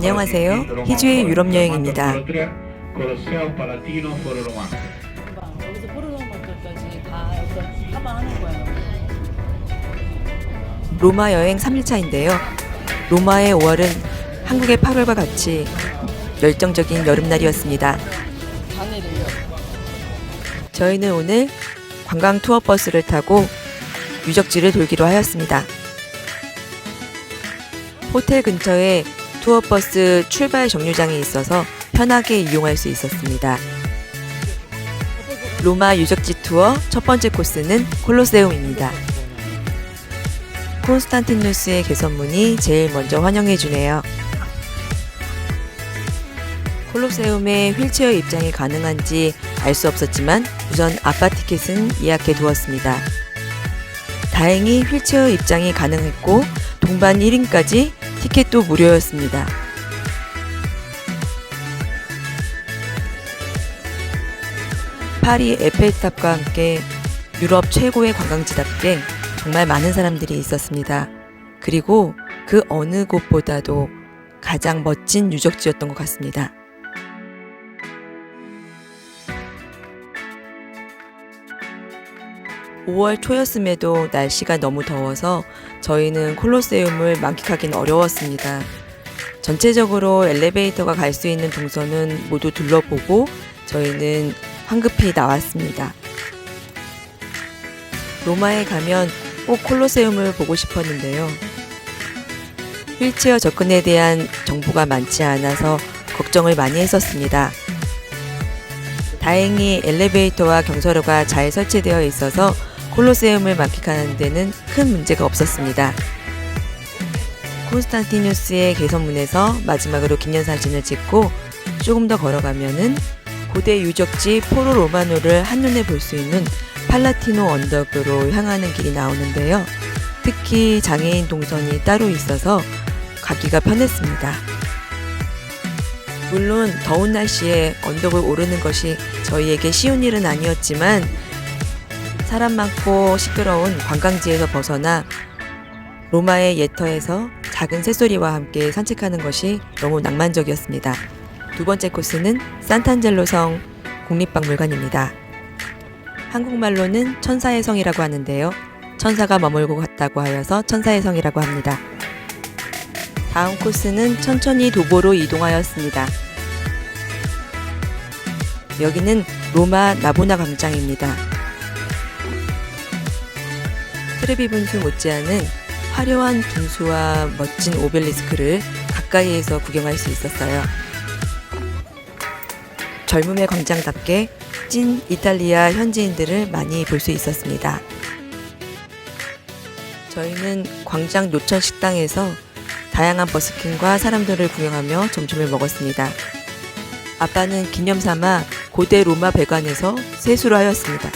안녕하세요. 희주의 유럽 여행입니다. 로마 여행 3일차인데요. 로마의 5월은 한국의 8월과 같이 열정적인 여름날이었습니다. 저희는 오늘 관광 투어 버스를 타고 유적지를 돌기로 하였습니다. 호텔 근처에 투어 버스 출발 정류장이 있어서 편하게 이용할 수 있었습니다. 로마 유적지 투어 첫 번째 코스는 콜로세움입니다. 콘스탄티누스의 개선문이 제일 먼저 환영해 주네요. 콜로세움에 휠체어 입장이 가능한지 알 수 없었지만 우선 아빠 티켓은 예약해 두었습니다. 다행히 휠체어 입장이 가능했고 동반 1인까지 티켓도 무료였습니다. 파리 에펠탑과 함께 유럽 최고의 관광지답게 정말 많은 사람들이 있었습니다. 그리고 그 어느 곳보다도 가장 멋진 유적지였던 것 같습니다. (5월) 초였음에도 날씨가 너무 더워서 저희는 콜로세움을 만끽하기는 어려웠습니다. 전체적으로 엘리베이터가 갈 수 있는 동선은 모두 둘러보고 저희는 황급히 나왔습니다. 로마에 가면 꼭 콜로세움을 보고 싶었는데요. 휠체어 접근에 대한 정보가 많지 않아서 걱정을 많이 했었습니다. 다행히 엘리베이터와 경사로가 잘 설치되어 있어서 콜로세움을 만끽하는 데는 큰 문제가 없었습니다. 콘스탄티누스의 개선문에서 마지막으로 기념사진을 찍고 조금 더 걸어가면은 고대 유적지 포로 로마노를 한눈에 볼 수 있는 팔라티노 언덕으로 향하는 길이 나오는데요. 특히 장애인 동선이 따로 있어서 가기가 편했습니다. 물론 더운 날씨에 언덕을 오르는 것이 저희에게 쉬운 일은 아니었지만 사람 많고 시끄러운 관광지에서 벗어나 로마의 옛터에서 작은 새소리와 함께 산책하는 것이 너무 낭만적이었습니다. 두 번째 코스는 산탄젤로 성 국립박물관입니다. 한국말로는 천사의 성이라고 하는데요. 천사가 머물고 갔다고 하여서 천사의 성이라고 합니다. 다음 코스는 천천히 도보로 이동하였습니다. 여기는 로마 나보나 광장입니다. 트레비 분수 못지않은 화려한 분수와 멋진 오벨리스크를 가까이에서 구경할 수 있었어요. 젊음의 광장답게 찐 이탈리아 현지인들을 많이 볼 수 있었습니다. 저희는 광장 노천 식당에서 다양한 버스킹과 사람들을 구경하며 점심을 먹었습니다. 아빠는 기념 삼아 고대 로마 배관에서 세수를 하였습니다.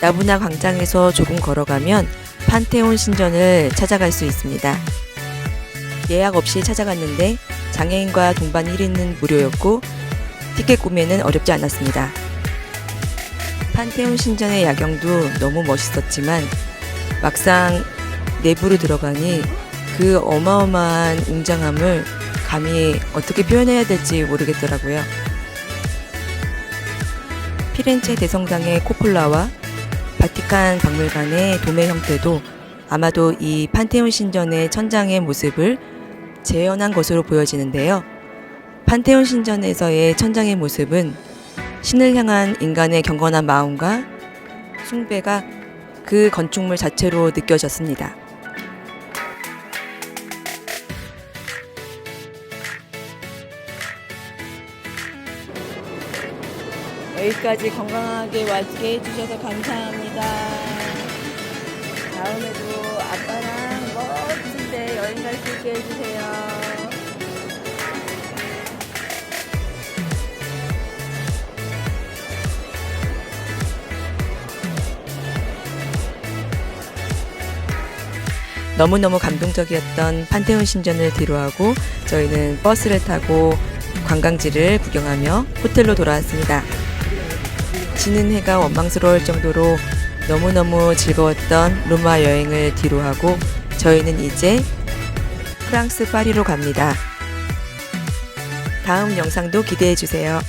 나부나 광장에서 조금 걸어가면 판테온 신전을 찾아갈 수 있습니다. 예약 없이 찾아갔는데 장애인과 동반 1인은 무료였고 티켓 구매는 어렵지 않았습니다. 판테온 신전의 야경도 너무 멋있었지만 막상 내부로 들어가니 그 어마어마한 웅장함을 감히 어떻게 표현해야 될지 모르겠더라고요. 피렌체 대성당의 코폴라와 바티칸 박물관의 도매 형태도 아마도 이 판테온 신전의 천장의 모습을 재현한 것으로 보여지는데요. 판테온 신전에서의 천장의 모습은 신을 향한 인간의 경건한 마음과 숭배가 그 건축물 자체로 느껴졌습니다. 여기까지 건강하게 와게 해주셔서 감사합니다. 다음에도 아빠랑 멋진데 여행 갈 수 있게 해주세요. 너무너무 감동적이었던 판테온 신전을 뒤로하고 저희는 버스를 타고 관광지를 구경하며 호텔로 돌아왔습니다. 지는 해가 원망스러울 정도로 너무너무 즐거웠던 로마 여행을 뒤로하고 저희는 이제 프랑스 파리로 갑니다. 다음 영상도 기대해 주세요.